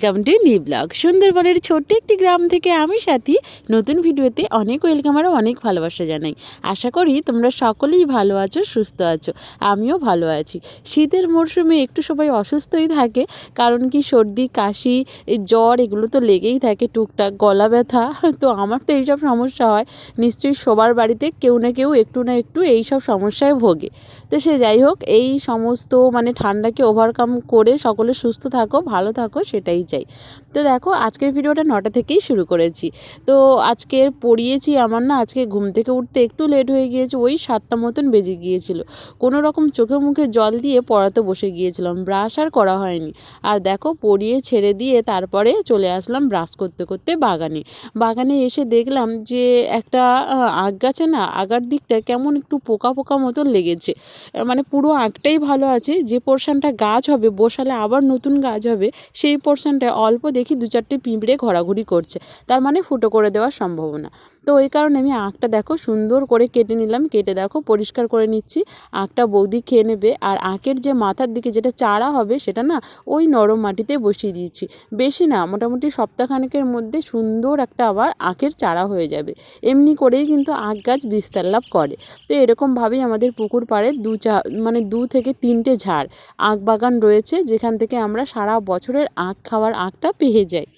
Welcome to নি blog. সুন্দরবনের ছোট্ট একটি গ্রাম থেকে আমি সাথী। নতুন ভিডিওতে অনেক ওয়েলকাম আর অনেক ভালোবাসা জানাই। আশা করি তোমরা সকলেই ভালো আছো, সুস্থ আছো। আমিও ভালো আছি। শীতের মরশুমে একটু সবাই অসুস্থই থাকে, কারণ কি সর্দি, কাশি জ্বর এগুলো তো লেগেই থাকে, টুকটাক গলা ব্যথা। তো আমার তো এইসব সমস্যা হয়। নিশ্চয়ই সবার বাড়িতে কেউ না কেউ একটু না একটু এইসব সমস্যায় ভোগে। তো সে যাই হোক, এই সমস্ত মানে ঠান্ডাকে ওভারকাম করে সকলে সুস্থ থাকো, ভালো থাকো, সেটাই চাই। তো দেখো, আজকের ভিডিওটা নটা থেকেই শুরু করেছি। তো আজকে পড়িয়েছি আমার না, আজকে ঘুম থেকে উঠতে একটু লেট হয়ে গিয়েছে, ওই সাতটা মতন বেজে গিয়েছিল। কোনো রকম চোখে মুখে জল দিয়ে পড়াতে বসে গিয়েছিলাম ব্রাশ আর করা হয়নি। আর দেখো, পড়িয়ে ছেড়ে দিয়ে তারপরে চলে আসলাম ব্রাশ করতে করতে বাগানে। বাগানে এসে দেখলাম যে একটা আগ গাছে না, আগার দিকটা কেমন একটু পোকা পোকা মতন লেগেছে। মানে পুরো আঁকটাই ভালো আছে, যে পোর্শনটা গাছ হবে, বসালে আবার নতুন গাছ হবে, সেই পোর্শনটায় অল্প দেখি দু চারটে পিঁপড়ে ঘোরাঘুরি করছে। তার মানে ফুটো করে দেওয়ার সম্ভাবনা। তো ওই কারণে আমি আঁকটা দেখো সুন্দর করে কেটে নিলাম, কেটে দেখো পরিষ্কার করে নিচ্ছি। আঁকটা বৌদি খেয়ে নেবে আর আঁকের যে মাথার দিকে যেটা চারা হবে সেটা না ওই নরম মাটিতে বসিয়ে দিয়েছি। বেশি না, মোটামুটি সপ্তাহখানেকের মধ্যে সুন্দর একটা আবার আখের চারা হয়ে যাবে। এমনি করেই কিন্তু আখ গাছ বিস্তার লাভ করে। তো এরকমভাবেই আমাদের পুকুর পাড়ে দু চা মানে দু থেকে তিনটে ঝাড় আখ বাগান রয়েছে, যেখান থেকে আমরা সারা বছরের আখ খাওয়ার আখটা পেয়ে যাই।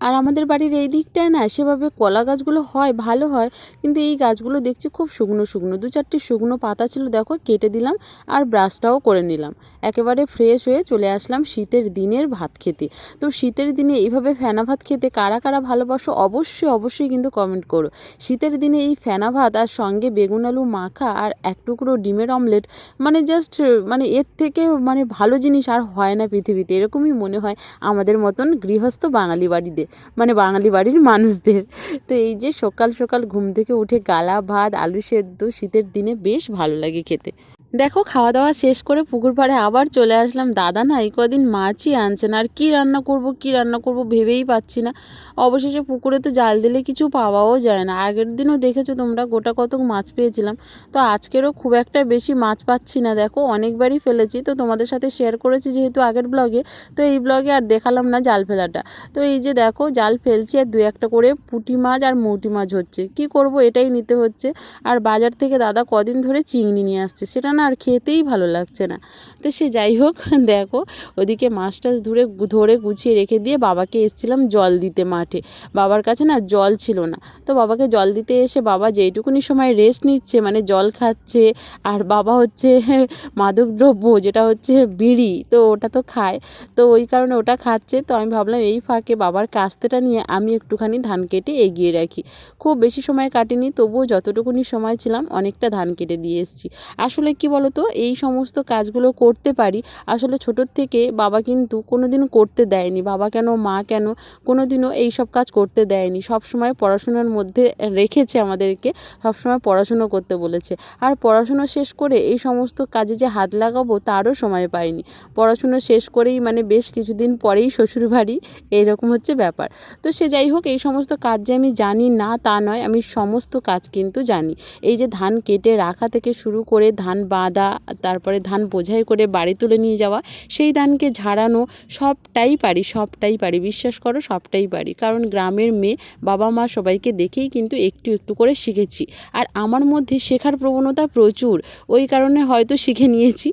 আর আমাদের বাড়ির এই দিকটায় না সেভাবে কলা গাছগুলো হয়, ভালো হয়, কিন্তু এই গাছগুলো দেখছি খুব শুকনো শুকনো। দু চারটি শুকনো পাতা ছিল, দেখো, কেটে দিলাম আর ব্রাশটাও করে নিলাম। একেবারে ফ্রেশ হয়ে চলে আসলাম শীতের দিনের ভাত খেতে। তো শীতের দিনে এইভাবে ফেনা ভাত খেতে কারা কারা ভালোবাসো অবশ্যই অবশ্যই কিন্তু কমেন্ট করো। শীতের দিনে এই ফেনা ভাত আর সঙ্গে বেগুন আলু মাখা আর এক টুকরো ডিমের অমলেট মানে জাস্ট মানে এর থেকে মানে ভালো জিনিস আর হয় না পৃথিবীতে। এরকমই মনে হয় আমাদের মতন গৃহস্থ বাঙালি বাড়িতে। মানে বাঙালি বাড়ির মানুষদের। তো এই যে সকাল সকাল ঘুম থেকে উঠে গালা, ভাত, আলু সেদ্ধ, শীতের দিনে বেশ ভালো লাগে খেতে। দেখো, খাওয়া দাওয়া শেষ করে পুকুর পাড়ে আবার চলে আসলাম। দাদা না এই কদিন মাছই আনছে না। আর কী রান্না করব, কী রান্না করব ভেবেই পাচ্ছি না। অবশেষে পুকুরে তো জাল দিলে কিছু পাওয়াও যায় না। আগের দিনও দেখেছ তোমরা গোটা কতক মাছ পেয়েছিলাম। তো আজকেরও খুব একটা বেশি মাছ পাচ্ছি না। দেখো, অনেকবারই ফেলেছি। তো তোমাদের সাথে শেয়ার করেছি যেহেতু আগের ব্লগে তো এই ব্লগে আর দেখালাম না জাল ফেলাটা। তো এই যে দেখো, জাল ফেলছি আর দু একটা করে পুঁটি মাছ আর মৌটি মাছ হচ্ছে। কি করব, এটাই নিতে হচ্ছে। আর বাজার থেকে দাদা কদিন ধরে চিংড়ি নিয়ে আসছে। সেটা না আর খেতেই ভালো লাগছে না। তো সে যাই হোক, দেখো, ওদিকে মাছ টাছ ধরে ধরে গুছিয়ে রেখে দিয়ে বাবাকে এসেছিলাম জল দিতে মাঠে। বাবার কাছে না জল ছিল না। তো বাবাকে জল দিতে এসে বাবা যেইটুকুনি সময় রেস্ট নিচ্ছে মানে জল খাচ্ছে, আর বাবা হচ্ছে মাদকদ্রব্য, যেটা হচ্ছে বিড়ি, তো ওটা তো খায়। তো ওই কারণে ওটা খাচ্ছে। তো আমি ভাবলাম, এই ফাঁকে বাবার কাস্তেটা নিয়ে আমি একটুখানি ধান কেটে এগিয়ে রাখি। খুব বেশি সময় কাটিনি, তবুও যতটুকুনি সময় ছিলাম, অনেকটা ধান কেটে দিয়ে এসেছি। আসলে কি বলতো, এই সমস্ত কাজগুলো করতে পারি। আসলে ছোটোর থেকে বাবা কিন্তু কোনো দিন করতে দেয়নি। বাবা কেন, মা কেন কোনো দিনও এই সব কাজ করতে দেয়নি। সব সময় পড়াশোনার মধ্যে রেখেছে আমাদেরকে সব সময় পড়াশুনো করতে বলেছে। আর পড়াশুনো শেষ করে এই সমস্ত কাজে যে হাত লাগাবো তারও সময় পাইনি। পড়াশুনো শেষ করেই মানে বেশ কিছুদিন পরেই শ্বশুরবাড়ি এইরকম হচ্ছে ব্যাপার। তো সে যাই হোক, এই সমস্ত কাজ যে আমি জানি না তা নয়, আমি সমস্ত কাজ কিন্তু জানি। এই যে ধান কেটে রাখা থেকে শুরু করে ধান বাঁধা, তারপরে ধান বোঝাই করে বাড়ি তুলে নিয়ে যাওয়া, সেই ধানকে ঝাড়ানো সবটাই পারি সবটাই পারি। বিশ্বাস করো, সবটাই পারি। কারণ গ্রামের মেয়ে, বাবা মা সবাইকে দেখেই কিন্তু একটু একটু করে শিখেছি। আর আমার মধ্যে শেখার প্রবণতা প্রচুর। ওই কারণে হয়তো শিখে নিয়েছি।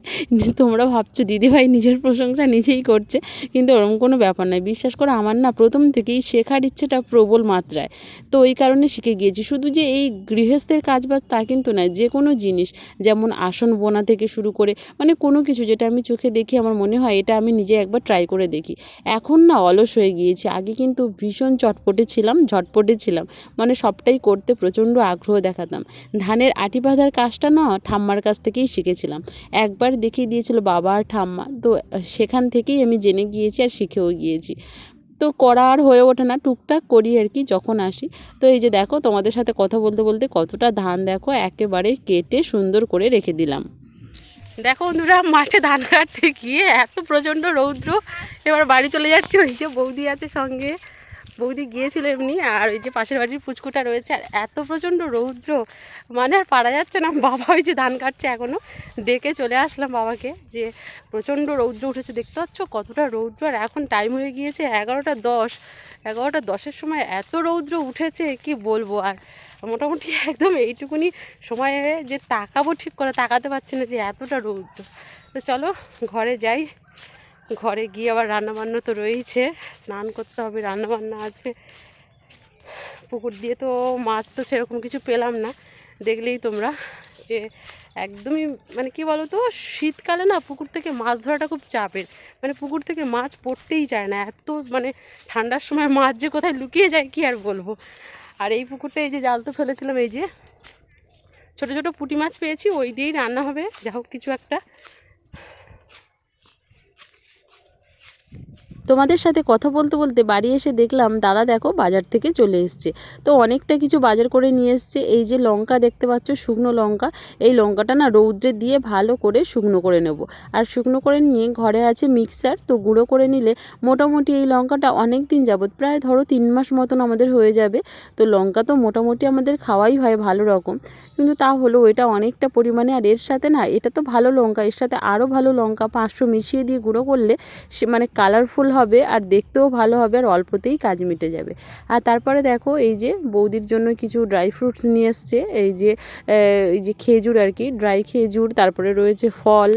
তোমরা ভাবছ, দিদিভাই নিজের প্রশংসা নিজেই করছে। কিন্তু ওরকম কোনো ব্যাপার নয় বিশ্বাস করো, আমার না প্রথম থেকেই শেখার ইচ্ছেটা প্রবল মাত্রায়। তো ওই কারণে শিখে গিয়েছি। শুধু যে এই গৃহস্থের কাজ বাজ তা কিন্তু নয়, যে কোনো জিনিস, যেমন আসন বোনা থেকে শুরু করে মানে কোনো কিছু যেটা আমি চোখে দেখি, আমার মনে হয় এটা আমি নিজে একবার ট্রাই করে দেখি। এখন না অলস হয়ে গিয়েছি। আগে কিন্তু ভীষণ চটপটে ছিলাম, ঝটপটে ছিলাম। মানে সবটাই করতে প্রচণ্ড আগ্রহ দেখাতাম। ধানের আটি বাঁধার কাজটা না ঠাম্মার কাছ থেকেই শিখেছিলাম। একবার দেখিয়ে দিয়েছিল বাবা আর ঠাম্মা। তো সেখান থেকেই আমি জেনে গিয়েছি আর শিখেও গিয়েছি। তো করা আর হয়ে ওঠে না। টুকটাক করি আর কি যখন আসি। তো এই যে দেখো তোমাদের সাথে কথা বলতে বলতে কতটা ধান দেখো, একেবারে কেটে সুন্দর করে রেখে দিলাম। দেখো বন্ধুরা, মাঠে ধান কাটতে গিয়ে এত প্রচণ্ড রৌদ্র। এবার বাড়ি চলে যাচ্ছি, ওই যে বৌদি আছে সঙ্গে। বৌদি গিয়েছিল এমনি, আর ওই যে পাশের বাড়ির পুচকুটা রয়েছে, আর এত প্রচণ্ড রৌদ্র। মানে আর পারা যাচ্ছে না, বাবা ওই যে ধান কাটছে এখনও ডেকে চলে আসলাম বাবাকে, যে প্রচণ্ড রৌদ্র উঠেছে, দেখতে পাচ্ছ কতটা রৌদ্র। আর এখন টাইম হয়ে গিয়েছে এগারোটা দশ। এগারোটা দশের সময় এত রৌদ্র উঠেছে, কি বলব? আর মোটামুটি একদম এইটুকুনি সময়ে যে তাকাবো ঠিক করে, তাকাতে পারছি না যে এতটা রৌদ্র তো চলো ঘরে যাই। ঘরে গিয়ে আবার রান্নাবান্না তো রয়েছে স্নান করতে হবে, রান্নাবান্না আছে। পুকুর দিয়ে তো মাছ তো সেরকম কিছু পেলাম না। দেখলেই তোমরা যে একদমই মানে কি বলো তো শীতকালে না পুকুর থেকে মাছ ধরাটা খুব চাপের। মানে পুকুর থেকে মাছ পড়তেই চায় না। এত মানে ঠান্ডার সময় মাছ যে কোথায় লুকিয়ে যায় কি আর বলব? আর এই পুকুরটা এই যে জাল তো ফেলেছিলাম, এই যে ছোট ছোট পুঁটি মাছ পেয়েছি, ওই দিয়েই রান্না হবে। যা হোক কিছু একটা। তোমাদের সাথে কথা বলতে বলতে বাড়ি এসে দেখলাম, দাদা দেখো বাজার থেকে চলে এসছে। তো অনেকটা কিছু বাজার করে নিয়ে এসছে। এই যে লঙ্কা দেখতে পাচ্ছ, শুকনো লঙ্কা। এই লঙ্কাটা না রৌদ্রে দিয়ে ভালো করে শুকনো করে নেব। আর শুকনো করে নিয়ে ঘরে আছে মিক্সার, তো গুঁড়ো করে নিলে মোটামুটি এই লঙ্কাটা অনেক দিন যাবত প্রায় ধরো তিন মাস মতন আমাদের হয়ে যাবে। তো লঙ্কা তো মোটামুটি আমাদের খাওয়াই হয় ভালো রকম। কিন্তু তা হলো এটা অনেকটা পরিমাণে, আর এর সাথে না, এটা তো ভালো লঙ্কা, এর সাথে আরও ভালো লঙ্কা পাঁচশো মিশিয়ে দিয়ে গুঁড়ো করলে সে মানে কালারফুল হবে আর দেখতেও ভালো হবে আর অল্পতেই কাজ মিটে যাবে। আর তারপরে দেখো এই যে বৌদির জন্য কিছু ড্রাই ফ্রুটস নিয়ে এসছে, এই যে এই যে খেজুর আর কি ড্রাই খেজুর, তারপরে রয়েছে ফল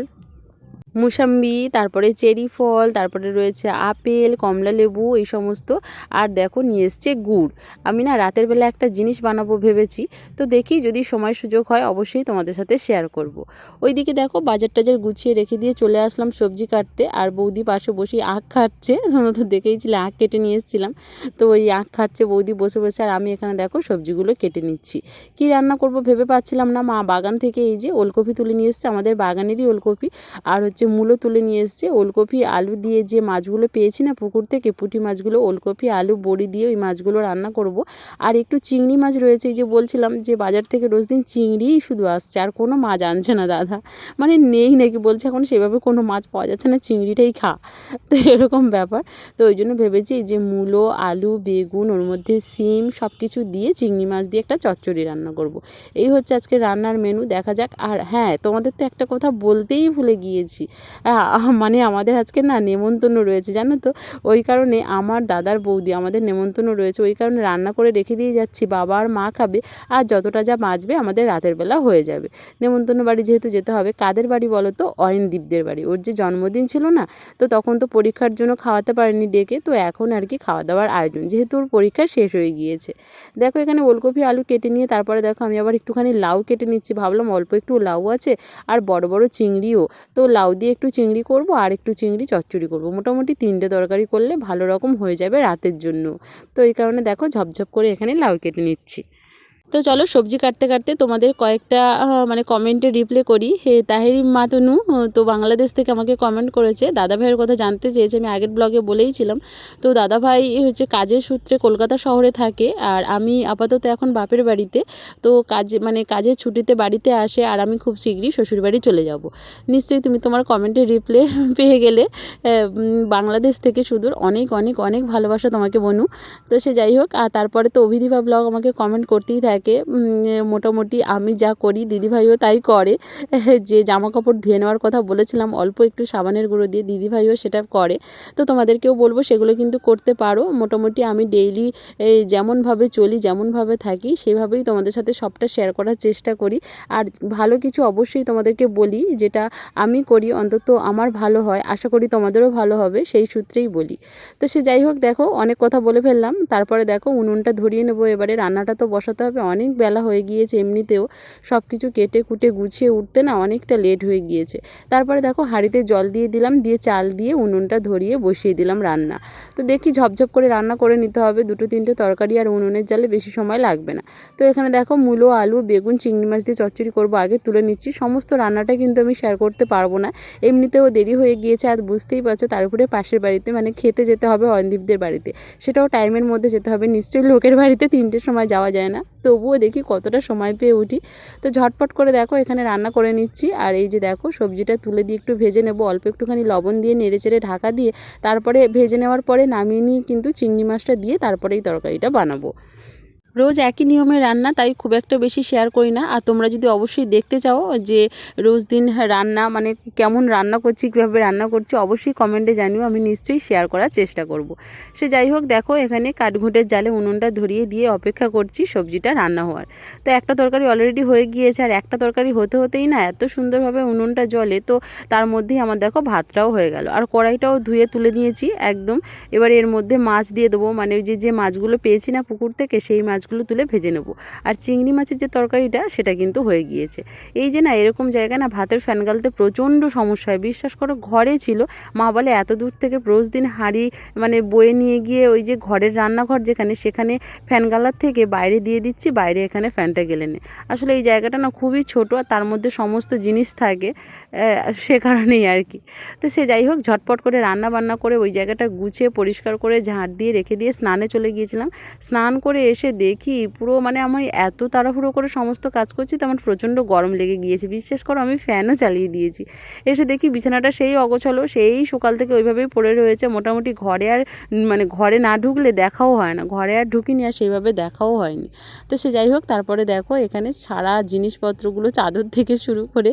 মুসাম্বি, তারপরে চেরি ফল, তারপরে রয়েছে আপেল, কমলা লেবু, এই সমস্ত। আর দেখো, নিয়ে এসছে গুড়। আমি না রাতের বেলা একটা জিনিস বানাবো ভেবেছি। তো দেখি যদি সময় সুযোগ হয়, অবশ্যই তোমাদের সাথে শেয়ার করব। ওইদিকে দেখো, বাজার টাজার গুছিয়ে রেখে দিয়ে চলে আসলাম সবজি কাটতে। আর বৌদি পাশে বসে আখ খাচ্ছে। তোমরা তো দেখেইছিলে, আখ কেটে নিয়ে এসেছিলাম। তো ওই আখ খাচ্ছে, বৌদি বসে বসে। আর আমি এখানে দেখো, সবজিগুলো কেটে নিচ্ছি। কি রান্না করব ভেবে পাচ্ছিলাম না। মা বাগান থেকে এই যে ওলকপি তুলে নিয়ে এসছে। আমাদের বাগানেরই ওলকপি। আর হচ্ছে মূলো তুলে নিয়ে এসছে। ওলকপি, আলু দিয়ে যে মাছগুলো পেয়েছি না পুকুর থেকে, পুঁটি মাছগুলো, ওলকপি, আলু, বড়ি দিয়ে ওই মাছগুলো রান্না করব। আর একটু চিংড়ি মাছ রয়েছে যে বলছিলাম যে বাজার থেকে রোজ দিন চিংড়িই শুধু আসছে, আর কোনো মাছ আনছে না দাদা। মানে নেই নাকি বলছে, এখন সেভাবে কোনো মাছ পাওয়া যাচ্ছে না, চিংড়িটাই খা। তো এরকম ব্যাপার। তো ওই জন্য ভেবেছি যে মূলো, আলু, বেগুন, ওর মধ্যে সিম সব কিছু দিয়ে চিংড়ি মাছ দিয়ে একটা চচ্চড়ি রান্না করব। এই হচ্ছে আজকে রান্নার মেনু দেখা যাক। আর হ্যাঁ তোমাদের তো একটা কথা বলতেই ভুলে গিয়েছি। মানে আমাদের আজকে না নেমন্তন্ন রয়েছে, জানো তো? ওই কারণে আমার দাদার বৌদি, আমাদের নেমন্তন্ন রয়েছে, ওই কারণে রান্না করে রেখে দিয়ে যাচ্ছি, বাবা আর মা খাবে, আর যতটা যা বাঁচবে আমাদের রাতের বেলা হয়ে যাবে। নেমন্তন্ন বাড়ি যেহেতু যেতে হবে, কাদের বাড়ি বলো তো? অয়নদীপদের বাড়ি। ওর যে জন্মদিন ছিল না, তো তখন তো পরীক্ষার জন্য খাওয়াতে পারেনি ডেকে, তো এখন আর কি খাওয়া দাওয়ার আয়োজন। যেহেতু ওর পরীক্ষা শেষ হয়ে গিয়েছে। দেখো এখানে ওলকপি আলু কেটে নিয়ে, তারপরে দেখো আমি আবার একটুখানি লাউ কেটে নিচ্ছি, ভাবলাম অল্প একটু লাউ আছে, আর বড় বড় চিংড়িও। তো লাউ দিয়ে একটু চিংড়ি করব আর একটু চিংড়ি চচ্চড়ি করব। মোটামুটি তিনটে তরকারি করলে ভালো রকম হয়ে যাবে রাতের জন্য। তো এই কারণে দেখো ঝপঝপ করে এখানে লাউ কেটে নিচ্ছি। তো চলো সবজি কাটতে কাটতে তোমাদের কয়েকটা মানে কমেন্টে রিপ্লে করি। হে তাহেরি মাতনু তো বাংলাদেশ থেকে আমাকে কমেন্ট করেছে। দাদা ভাইয়ের কথা জানতে চেয়েছে, আমি আগের ব্লগে বলেইছিলাম। তো দাদা ভাই হচ্ছে কাজের সূত্রে কলকাতা শহরে থাকে আর আমি আপাতত এখন বাপের বাড়িতে। তো কাজ মানে কাজের ছুটিতে বাড়িতে আসে আর আমি খুব শীঘ্রই শ্বশুর বাড়ি চলে যাব। নিশ্চয়ই তুমি তোমার কমেন্টে রিপ্লে পেয়ে গেলে বাংলাদেশ থেকে সুদূর অনেক অনেক অনেক ভালোবাসা তোমাকে বনু। তো সে যাই হোক, আর তারপরে তো অভিদীপা ব্লগ আমাকে কমেন্ট করতেই থাকে। উম, মোটামুটি আমি যা করি দিদিভাইও তাই করে। যে জামা কাপড় ধুয়ে নেওয়ার কথা বলেছিলাম অল্প একটু সাবানের গুঁড়ো দিয়ে দিদিভাইও সেটা করে। তো তোমাদেরকেও বলব সেগুলো কিন্তু করতে পারো। মোটামুটি আমি ডেইলি যেমনভাবে চলি যেমনভাবে থাকি সেভাবেই তোমাদের সাথে সবটা শেয়ার করার চেষ্টা করি। আর ভালো কিছু অবশ্যই তোমাদেরকে বলি যেটা আমি করি অন্তত আমার ভালো হয় আশা করি তোমাদেরও ভালো হবে সেই সূত্রেই বলি। তো সে যাই হোক দেখো অনেক কথা বলে ফেললাম। তারপরে দেখো উনুনটা ধরিয়ে নেব এবারে রান্নাটা তো বসাতে হবে অনেক বেলা হয়ে গিয়েছে, এমনিতেও সব কিছু কেটে কুটে গুছিয়ে উঠতে না অনেকটা লেট হয়ে গিয়েছে। তারপরে দেখো হাঁড়িতে জল দিয়ে দিলাম, দিয়ে চাল দিয়ে উনুনটা ধরিয়ে বসিয়ে দিলাম রান্না। তো দেখি ঝপঝপ করে রান্না করে নিতে হবে, দুটো তিনটে তরকারি আর উনুনের জালে বেশি সময় লাগবে না। তো এখানে দেখো মূলো, আলু, বেগুন, চিংড়ি মাছ দিয়ে চচ্চড়ি করব, আগে তুলে নিচ্ছি। সমস্ত রান্নাটা কিন্তু আমি শেয়ার করতে পারব না। এমনিতেও দেরি হয়ে গিয়েছে, আর বুঝতেই পারছ তার উপরে পাশের বাড়িতে মানে খেতে যেতে হবে অয়নদীপদের বাড়িতে। সেটাও টাইমের মধ্যে যেতে হবে, নিশ্চয়ই লোকের বাড়িতে তিনটের সময় যাওয়া যায় না। তবুও দেখি কতটা সময় পেয়ে উঠি। তো ঝটপট করে দেখো, এখানে রান্না করে নিচ্ছি। আর এই যে দেখো, সবজিটা তুলে দিয়ে একটু ভেজে নেব। অল্প একটুখানি লবণ দিয়ে নেড়ে চেড়ে ঢাকা দিয়ে তারপরে ভেজে নেওয়ার পরে নামিয়ে নিয়ে কিন্তু চিংড়ি মাছটা দিয়ে তারপরে এই তরকারিটা বানাবো। রোজ একই নিয়মে রান্না, তাই খুব একটা বেশি শেয়ার করি না। আর তোমরা যদি অবশ্যই দেখতে চাও যে রোজ দিন রান্না মানে কেমন রান্না করছি, কীভাবে রান্না করছি, অবশ্যই কমেন্টে জানিও, আমি নিশ্চয়ই শেয়ার করার চেষ্টা করব। সে যাই হোক, দেখো এখানে কাঠঘুঁটের জালে উনুনটা ধরিয়ে দিয়ে অপেক্ষা করছি সবজিটা রান্না হওয়ার। তো একটা তরকারি অলরেডি হয়ে গিয়েছে আর একটা তরকারি হতে হতেই না এত সুন্দরভাবে উনুনটা জ্বলে, তো তার মধ্যেই আমার দেখো ভাতটাও হয়ে গেল। আর কড়াইটাও ধুয়ে তুলে নিয়েছি একদম। এবার এর মধ্যে মাছ দিয়ে দেবো মানে ওই যে যে মাছগুলো পেয়েছি না পুকুর থেকে সেই মাছগুলো তুলে ভেজে নেব। আর চিংড়ি মাছের যে তরকারিটা, সেটা কিন্তু হয়ে গিয়েছে। এই যে না, এরকম জায়গায় না ভাতের ফ্যান গালতে প্রচণ্ড সমস্যা হয়। বিশ্বাস করো, ঘরে ছিল। মা বলে, এত দূর থেকে রোজ দিন হাঁড়ি মানে বয়ে নিয়ে গিয়ে ওই যে ঘরের রান্নাঘর যেখানে, সেখানে ফ্যান গালার থেকে বাইরে দিয়ে দিচ্ছি, বাইরে এখানে ফ্যানটা গেলে নে। আসলে এই জায়গাটা না খুবই ছোট আর তার মধ্যে সমস্ত জিনিস থাকে। সে কারণেই আর কি। তো সে যাই হোক, ঝটপট করে রান্না বান্না করে ওই জায়গাটা গুছিয়ে পরিষ্কার করে ঝাঁট দিয়ে রেখে দিয়ে স্নানে চলে গিয়েছিলাম। স্নান করে এসে দেখি পুরো মানে আমি এত তাড়াহুড়ো করে সমস্ত কাজ করছি, তো আমার প্রচণ্ড গরম লেগে গিয়েছে। বিশ্বাস করো, আমি ফ্যানও চালিয়ে দিয়েছি। এসে দেখি বিছানাটা সেই অগোছলো, সেই সকাল থেকে ওইভাবেই পড়ে রয়েছে। মোটামুটি ঘরে আর মানে ঘরে না ঢুকলে দেখাও হয় না। ঘরে আর ঢুকিনি আর সেইভাবে দেখাও হয়নি। তো সে যাই হোক, তারপরে দেখো এখানে সারা জিনিসপত্রগুলো চাদর থেকে শুরু করে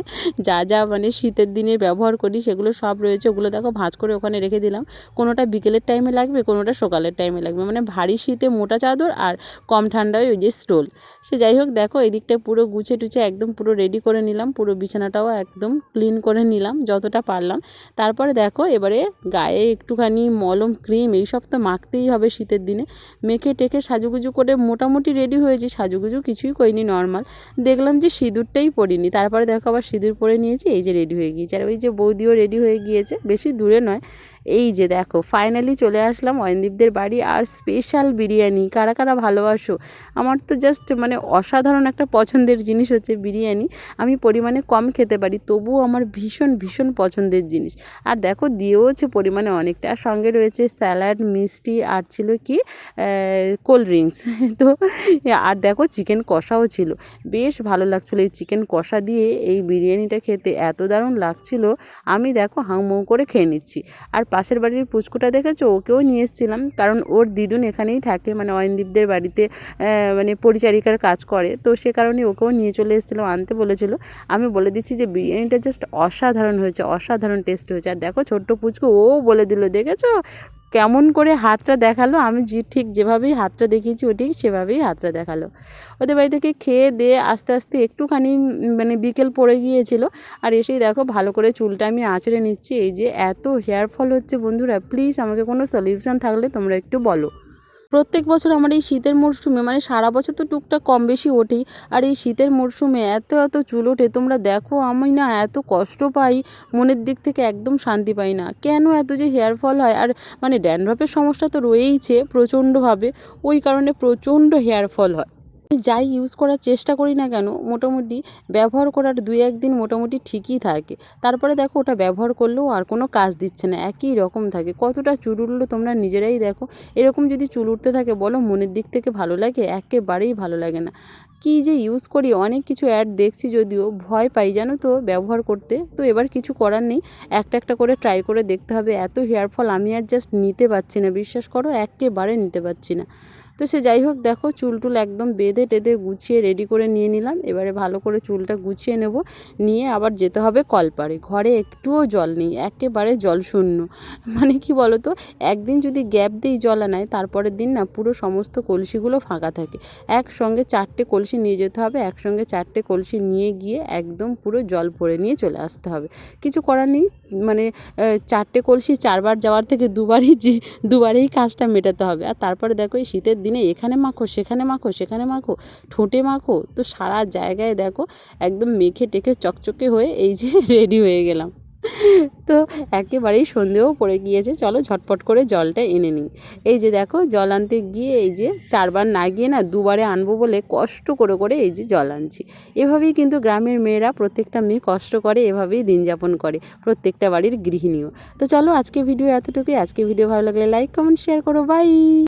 যা যা মানে শীতের দিনে ব্যবহার করি সেগুলো সব রয়েছে। ওগুলো দেখো ভাঁজ করে ওখানে রেখে দিলাম। কোনোটা বিকেলের টাইমে লাগবে, কোনোটা সকালের টাইমে লাগবে। মানে ভারী শীতে মোটা চাদর আর কম ঠান্ডায় ওই যে স্টোল। সে যাই হোক, দেখো এদিকটা পুরো গুছে টুছে একদম পুরো রেডি করে নিলাম। পুরো বিছানাটাও একদম ক্লিন করে নিলাম যতটা পারলাম। তারপরে দেখো এবারে গায়ে একটুখানি মলম, ক্রিম, এইসব তো মাখতেই হবে শীতের দিনে। মেখে টেকে সাজুগুজু করে মোটামুটি রেডি হয়েছি সাজুগুজু কিছুই করিনি নর্মাল দেখলাম যে সিঁদুরটাই পরিনি। তারপরে দেখো আবার সিঁদুর পরে নিয়েছি, এই যে রেডি হয়ে গিয়েছে। আর ওই যে বৌদিও রেডি হয়ে গিয়েছে, বেশি দূরে নয়। এই যে দেখো ফাইনালি চলে আসলাম অয়নদীপদের বাড়ি আর স্পেশাল বিরিয়ানি। কারা কারা ভালোবাসো? আমার তো জাস্ট মানে অসাধারণ একটা পছন্দের জিনিস হচ্ছে বিরিয়ানি। আমি পরিমাণে কম খেতে পারি, তবুও আমার ভীষণ ভীষণ পছন্দের জিনিস। আর দেখো, দিয়েওছে পরিমাণে অনেকটা। আর সঙ্গে রয়েছে স্যালাড, মিষ্টি আর ছিল কি কোল্ড ড্রিঙ্কস তো, আর দেখো চিকেন কষাও ছিল। বেশ ভালো লাগছিল এই চিকেন কষা দিয়ে এই বিরিয়ানিটা খেতে। এত দারুণ লাগছিল। আমি দেখো হাঁমৌ করে খেয়ে নিচ্ছি। আর পাশের বাড়ির পুচকুটা দেখেছ? ওকেও নিয়ে এসেছিলাম। কারণ ওর দিদুন এখানেই থাকে মানে অয়নদীপদের বাড়িতে মানে পরিচারিকার কাজ করে। তো সে কারণে ওকেও নিয়ে চলে এসেছিলাম আনতে বলেছিল। আমি বলে দিচ্ছি যে, বিরিয়ানিটা জাস্ট অসাধারণ হয়েছে, অসাধারণ টেস্ট হয়েছে। আর দেখো ছোট্ট পুচকু, ও বলে দিল, দেখেছ? কেমন করে হাতটা দেখাল? আমি যে, ঠিক যেভাবেই হাতটা দেখিয়েছি, ও ঠিক সেভাবেই হাতটা দেখাল। ওদের বাড়ি থেকে খেয়ে দিয়ে আস্তে আস্তে একটুখানি মানে বিকেল পড়ে গিয়েছিল। আর এসেই দেখো ভালো করে চুলটা আমি আঁচড়ে নিচ্ছি। এই যে এত হেয়ার ফল হচ্ছে বন্ধুরা প্লিজ আমাকে কোনো সলিউশন থাকলে তোমরা একটু বলো। প্রত্যেক বছর আমার এই শীতের মরশুমে মানে সারা বছর তো টুকটাক কম বেশি ওঠেই, আর এই শীতের মরশুমে এত এত চুল ওঠে, তোমরা দেখো আমি না এত কষ্ট পাই, মনের দিক থেকে একদম শান্তি পাই না। কেন এত যে হেয়ার ফল হয়? আর মানে ড্যান্ড্রফের সমস্যা তো রয়েইছে প্রচণ্ডভাবে, ওই কারণে প্রচণ্ড হেয়ার ফল হয়। যাই ইউজ করার চেষ্টা করি না কেন, মোটামুটি ব্যবহার করার দুই একদিন মোটামুটি ঠিকই থাকে। তারপরে দেখো ওটা ব্যবহার করলেও আর কোনো কাজ দিচ্ছে না, একই রকম থাকে। কতটা চুল উঠল তোমরা নিজেরাই দেখো। এরকম যদি চুল উঠতে থাকে বলো, মনের দিক থেকে ভালো লাগে, একেবারেই ভালো লাগে না। কি যে ইউজ করি, অনেক কিছু অ্যাড দেখছি যদিও, ভয় পাই জানো তো ব্যবহার করতে। তো এবার কিছু করার নেই, একটা একটা করে ট্রাই করে দেখতে হবে। এত হেয়ার ফল আমি আর জাস্ট নিতে পারছি না, বিশ্বাস করো, একেবারে নিতে পারছি না। তো সে যাই হোক, দেখো চুল টুল একদম বেঁধে টেঁধে গুছিয়ে রেডি করে নিয়ে নিলাম। এবারে ভালো করে চুলটা গুছিয়ে নেব। নিয়ে আবার যেতে হবে কলপাড়ে। ঘরে একটুও জল নেই, একেবারে জল শূন্য। মানে কি বলো তো একদিন যদি গ্যাপ দিই জল আনায়, তারপরের দিন না পুরো সমস্ত কলসিগুলো ফাঁকা থাকে। একসঙ্গে চারটে কলসি নিয়ে যেতে হবে, একসঙ্গে চারটে কলসি নিয়ে গিয়ে একদম পুরো জল ভরে নিয়ে চলে আসতে হবে। কিছু করার নেই মানে চারটে কলসি চারবার যাওয়ার থেকে দুবারই যে, দুবারেই কাজটা মেটাতে হবে। আর তারপরে দেখো এই শীতের দিনে এখানে মাখো, সেখানে মাখো সেখানে মাখো, ঠোঁটে মাখো। তো সারা জায়গায় দেখো একদম মেখে টেখে চকচকে হয়ে এই যে রেডি হয়ে গেলাম। তো একেবারেই সন্ধেও পড়ে গিয়েছে। চলো ঝটপট করে জলটা এনে নিই। এই যে দেখো জল আনতে গিয়ে এই যে চারবার না গিয়ে না দুবারে আনব বলে কষ্ট করে করে এই যে জল আনছি। এভাবেই কিন্তু গ্রামের মেয়েরা প্রত্যেকটা মেয়ে কষ্ট করে, এভাবেই দিন যাপন করে প্রত্যেকটা বাড়ির গৃহিণীও। তো চলো আজকে ভিডিও এতটুকুই। আজকে ভিডিও ভালো লাগলে লাইক কমেন্ট শেয়ার করো। বাই